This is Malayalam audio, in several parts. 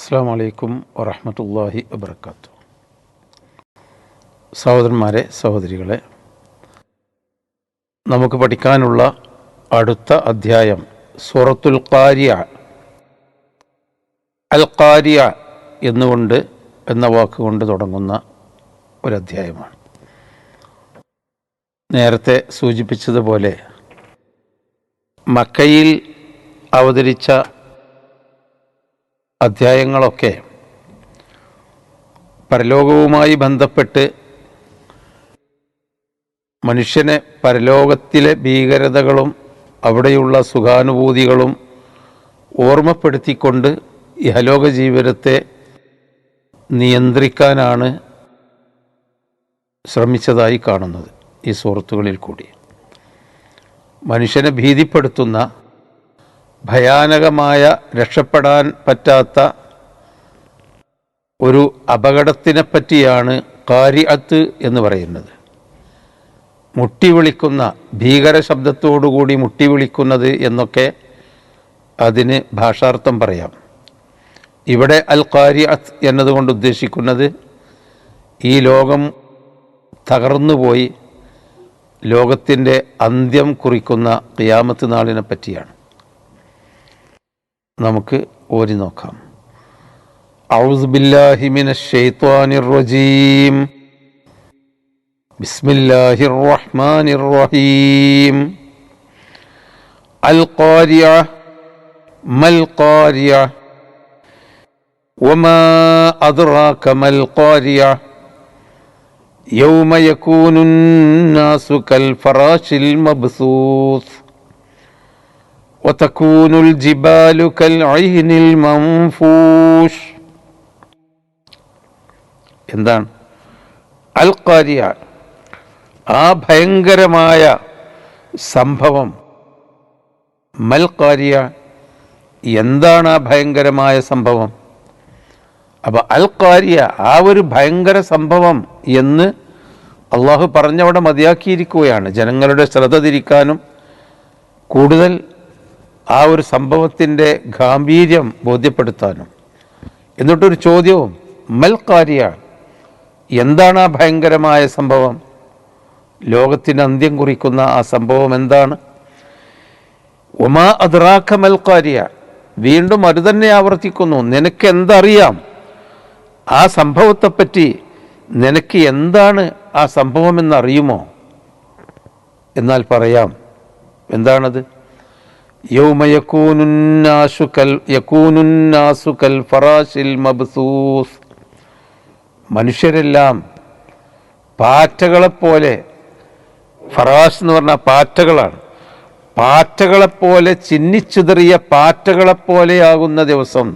അസ്സാം വലൈക്കും വറഹമത്തല്ലാഹി വബർക്കാത്തു സഹോദരന്മാരെ സഹോദരികളെ നമുക്ക് പഠിക്കാനുള്ള അടുത്ത അധ്യായം സൂറത്തുൽ ഖാരിയ അൽ ഖാരിയ എന്നുകൊണ്ട് എന്ന വാക്കുകൊണ്ട് തുടങ്ങുന്ന ഒരു അധ്യായമാണ് നേരത്തെ സൂചിപ്പിച്ചതുപോലെ മക്കയിൽ അവതരിച്ച അധ്യായങ്ങളൊക്കെ പരലോകവുമായി ബന്ധപ്പെട്ട് മനുഷ്യനെ പരലോകത്തിലെ ഭീകരതകളും അവിടെയുള്ള സുഖാനുഭൂതികളും ഓർമ്മപ്പെടുത്തിക്കൊണ്ട് ഇഹലോക ജീവിതത്തെ നിയന്ത്രിക്കാനാണ് ശ്രമിച്ചതായി കാണുന്നത് ഈ സുഹൃത്തുക്കളിൽ കൂടി. മനുഷ്യനെ ഭീതിപ്പെടുത്തുന്ന ഭയാനകമായ രക്ഷപ്പെടാൻ പറ്റാത്ത ഒരു അപകടത്തിനെ പറ്റിയാണ് കാരിഅത്ത് എന്ന് പറയുന്നത്. മുട്ടി വിളിക്കുന്ന ഭീകര ശബ്ദത്തോടുകൂടി മുട്ടി വിളിക്കുന്നത് എന്നൊക്കെ അതിന് ഭാഷാർത്ഥം പറയാം. ഇവിടെ അൽ കാരിഅത്ത് എന്നതുകൊണ്ട് ഉദ്ദേശിക്കുന്നത് ഈ ലോകം തകർന്നുപോയി ലോകത്തിന്റെ അന്ത്യം കുറിക്കുന്ന ക്യാമത്ത് നാളിനെ പറ്റിയാണ്. നമുക്ക് ഓരി നോക്കാം أعوذ بالله من الشيطان الرجيم بسم الله الرحمن الرحيم القارعة ما القارعة وما أدراك ما القارعة يوم يكون الناس كالفراش المبثوث وتكون الجبال كالعهن المنفوش എന്താണ് അൽ ഖാരിയ ആ ഭയങ്കരമായ സംഭവം മൽ ഖാരിയ എന്താണ് ആ ഭയങ്കരമായ സംഭവം അപ്പോൾ അൽ ഖാരിയ ആ ഒരു ഭയങ്കര സംഭവം എന്ന് അള്ളാഹു പറഞ്ഞവിടെ മതിയാക്കിയിരിക്കുകയാണ് ജനങ്ങളുടെ ശ്രദ്ധ തിരിക്കാനും കൂടുതൽ ആ ഒരു സംഭവത്തിന്റെ ഗാംഭീര്യം ബോധ്യപ്പെടുത്താനും. എന്നിട്ടൊരു ചോദ്യവും മൽക്കാരിയ എന്താണ് ആ ഭയങ്കരമായ സംഭവം? ലോകത്തിന് അന്ത്യം കുറിക്കുന്ന ആ സംഭവം എന്താണ്? ഒമാ അദ്രാഖ മൽക്കാരിയ വീണ്ടും അത് തന്നെ ആവർത്തിക്കുന്നു. നിനക്ക് എന്തറിയാം? ആ സംഭവത്തെപ്പറ്റി നിനക്ക് എന്താണ് ആ സംഭവം എന്നറിയുമോ? എന്നാൽ പറയാം. എന്താണത്? യൗമ യകൂനുന്നാസു കൽ യകൂനുന്നാസു കൽ ഫറാശിൽ മബ്സൂസ്. മനുഷ്യരെല്ലാം പാറ്റകളെപ്പോലെ ഫറാസ് എന്ന് പറഞ്ഞാൽ പാറ്റകളാണ്. പാറ്റകളെപ്പോലെ ചിന്നിച്ചിതറിയ പാറ്റകളെപ്പോലെയാകുന്ന ദിവസം.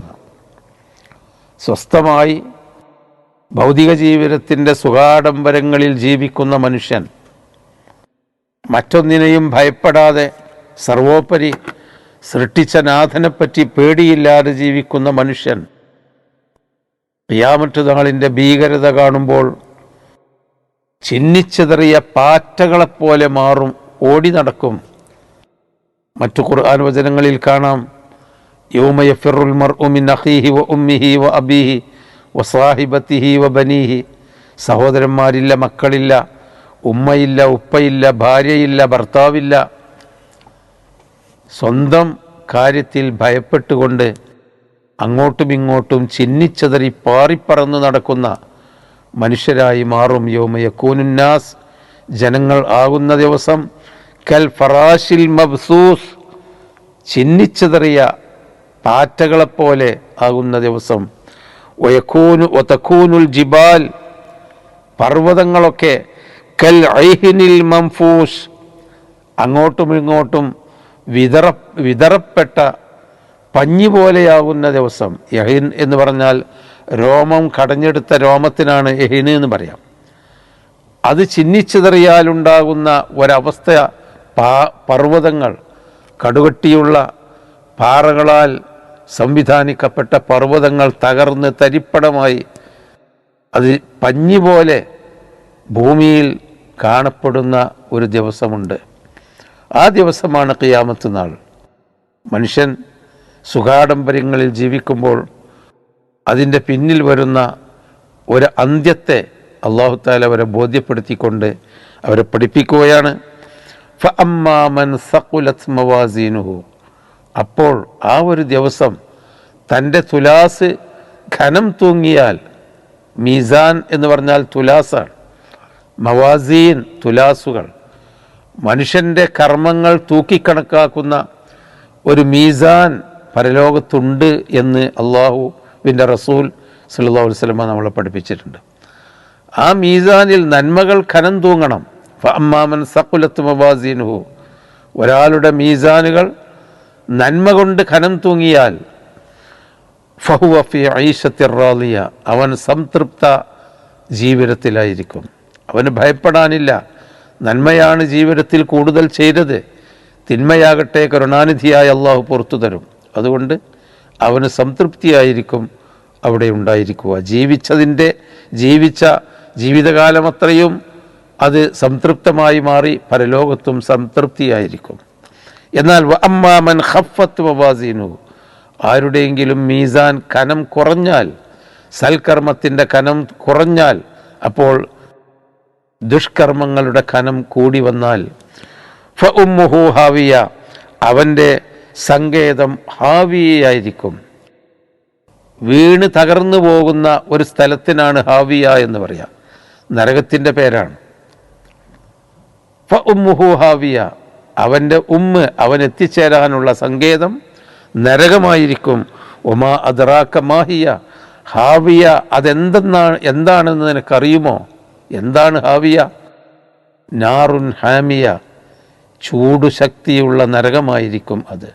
സ്വസ്ഥമായി ഭൗതിക ജീവിതത്തിന്റെ സുഖാഡംബരങ്ങളിൽ ജീവിക്കുന്ന മനുഷ്യൻ. മറ്റൊന്നിനെയും ഭയപ്പെടാതെ സർവോപരി സൃഷ്ടിച്ച നാഥനെപ്പറ്റി പേടിയില്ലാതെ ജീവിക്കുന്ന മനുഷ്യൻ പിയാമറ്റുനാളിന്റെ ഭീകരത കാണുമ്പോൾ ചിന്നിച്ചെതറിയ പാറ്റകളെപ്പോലെ മാറും ഓടി നടക്കും. മറ്റു ഖുർആൻ വചനങ്ങളിൽ കാണാം യൗമയഫിറുൽ മർഉ ഉമിൻ അഹീഹി വ ഉമ്മിഹി വ അബീഹി വ സാഹിബത്തിഹി വ ബനീഹി. സഹോദരന്മാരില്ല മക്കളില്ല ഉമ്മയില്ല ഉപ്പയില്ല ഭാര്യയില്ല ഭർത്താവില്ല സ്വന്തം കാര്യത്തിൽ ഭയപ്പെട്ടുകൊണ്ട് അങ്ങോട്ടും ഇങ്ങോട്ടും ചിന്നിച്ചതറി പാറിപ്പറന്നു നടക്കുന്ന മനുഷ്യരായി മാറും യോമയക്കൂനുന്നാസ് ജനങ്ങൾ ആകുന്ന ദിവസം കൽ ഫറാഷിൽ മബ്സൂസ്. ചിന്നിച്ചതറിയ പാറ്റകളെപ്പോലെ ആകുന്ന ദിവസം. ഒയക്കൂനു ഒതക്കൂനുൽ ജിബാൽ. പർവതങ്ങളൊക്കെ കൽ ഐഹിനിൽ മംഫൂസ് അങ്ങോട്ടും ഇങ്ങോട്ടും വിതറ വിതറപ്പെട്ട പഞ്ഞി പോലെയാകുന്ന ദിവസം യഹിൻ എന്ന് പറഞ്ഞാൽ രോമം കടഞ്ഞെടുത്ത രോമത്തിനാണ് യഹിന് എന്ന് പറയാം. അത് ചിന്നിച്ചിതറിയാലുണ്ടാകുന്ന ഒരവസ്ഥ പർവതങ്ങൾ കടുകട്ടിയുള്ള പാറകളാൽ സംവിധാനിക്കപ്പെട്ട പർവതങ്ങൾ തകർന്ന് തരിപ്പടമായി അത് പഞ്ഞി പോലെ ഭൂമിയിൽ കാണപ്പെടുന്ന ഒരു ദിവസമുണ്ട്. ആ ദിവസമാണ് ഖിയാമത്ത് നാൾ. മനുഷ്യൻ സുഖാഡംബരങ്ങളിൽ ജീവിക്കുമ്പോൾ അതിന്റെ പിന്നിൽ വരുന്ന ഒരു അന്ത്യത്തെ അള്ളാഹു താല അവരെ ബോധ്യപ്പെടുത്തിക്കൊണ്ട് അവരെ പഠിപ്പിക്കുകയാണ്. അപ്പോൾ ആ ഒരു ദിവസം തന്റെ തുലാസ് ഘനം തൂങ്ങിയാൽ മീസാൻ എന്ന് പറഞ്ഞാൽ തുലാസാണ്. മവാസീൻ തുലാസുകൾ. മനുഷ്യന്റെ കർമ്മങ്ങൾ തൂക്കിക്കണക്കാക്കുന്ന ഒരു മീസാൻ പരലോകത്തുണ്ട് എന്ന് അള്ളാഹുവിന്റെ റസൂൽ സല്ലാ അലൈഹി വസല്ലമ നമ്മളെ പഠിപ്പിച്ചിട്ടുണ്ട്. ആ മീസാനിൽ നന്മകൾ ഖനം തൂങ്ങണം. അമ്മാമൻ സക്കുലത്ത് മവാസീനുഹു. ഒരാളുടെ മീസാനുകൾ നന്മ കൊണ്ട് ഖനം തൂങ്ങിയാൽ ഫഹുവ ഫി ഐഷത്തിർ റാലിയ. അവൻ സംതൃപ്ത ജീവിതത്തിലായിരിക്കും. അവന് ഭയപ്പെടാനില്ല. നന്മയാണ് ജീവിതത്തിൽ കൂടുതൽ ചെയ്തത്. തിന്മയാകട്ടെ കരുണാനിധിയായ അള്ളാഹു പുറത്തു തരും. അതുകൊണ്ട് അവന് സംതൃപ്തിയായിരിക്കും അവിടെ ഉണ്ടായിരിക്കുക. ജീവിച്ചതിന്റെ ജീവിച്ച ജീവിതകാലം അത്രയും അത് സംതൃപ്തമായി മാറി പരലോകത്തും സംതൃപ്തിയായിരിക്കും. എന്നാൽ അമ്മാമൻ ഹഫത്ത് വവാസീനു. ആരുടെയെങ്കിലും മീസാൻ കനം കുറഞ്ഞാൽ സൽക്കർമ്മത്തിന്റെ കനം കുറഞ്ഞാൽ അപ്പോൾ ദുഷ്കർമ്മങ്ങളുടെ കനം കൂടി വന്നാൽ ഹാവിയ അവന്റെ സങ്കേതം ഹാവിയായിരിക്കും. വീണ് തകർന്നു പോകുന്ന ഒരു സ്ഥലത്തിനാണ് ഹാവിയ എന്ന് പറയാം. നരകത്തിന്റെ പേരാണ്. ഫ ഹാവിയ അവന്റെ ഉമ്മ അവൻ എത്തിച്ചേരാനുള്ള സങ്കേതം നരകമായിരിക്കും. ഉമാ അദറാക്ക മാഹിയ ഹാവിയ അതെന്തെന്നാണ് എന്താണെന്ന് നിനക്കറിയുമോ? എന്താണ് ഹാവിയ? നാറുൻ ഹാമിയ. ചൂടു ശക്തിയുള്ള നരകമായിരിക്കും അത്.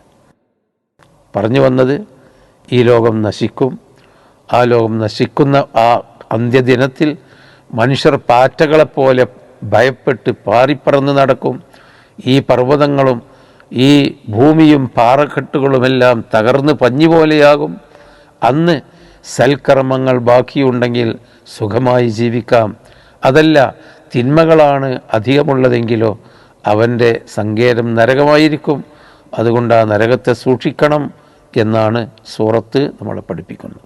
പറഞ്ഞു വന്നത് ഈ ലോകം നശിക്കും. ആ ലോകം നശിക്കുന്ന ആ അന്ത്യദിനത്തിൽ മനുഷ്യർ പാറ്റകളെപ്പോലെ ഭയപ്പെട്ട് പാറിപ്പറന്ന് നടക്കും. ഈ പർവതങ്ങളും ഈ ഭൂമിയും പാറക്കെട്ടുകളുമെല്ലാം തകർന്ന് പഞ്ഞി പോലെയാകും. അന്ന് സൽക്കർമ്മങ്ങൾ ബാക്കിയുണ്ടെങ്കിൽ സുഖമായി ജീവിക്കാം. അതല്ല തിന്മകളാണ് അധികമുള്ളതെങ്കിലോ അവന്റെ സങ്കേതം നരകമായിരിക്കും. അതുകൊണ്ട് ആ നരകത്തെ സൂക്ഷിക്കണം എന്നാണ് സൂറത്ത് നമ്മളെ പഠിപ്പിക്കുന്നത്.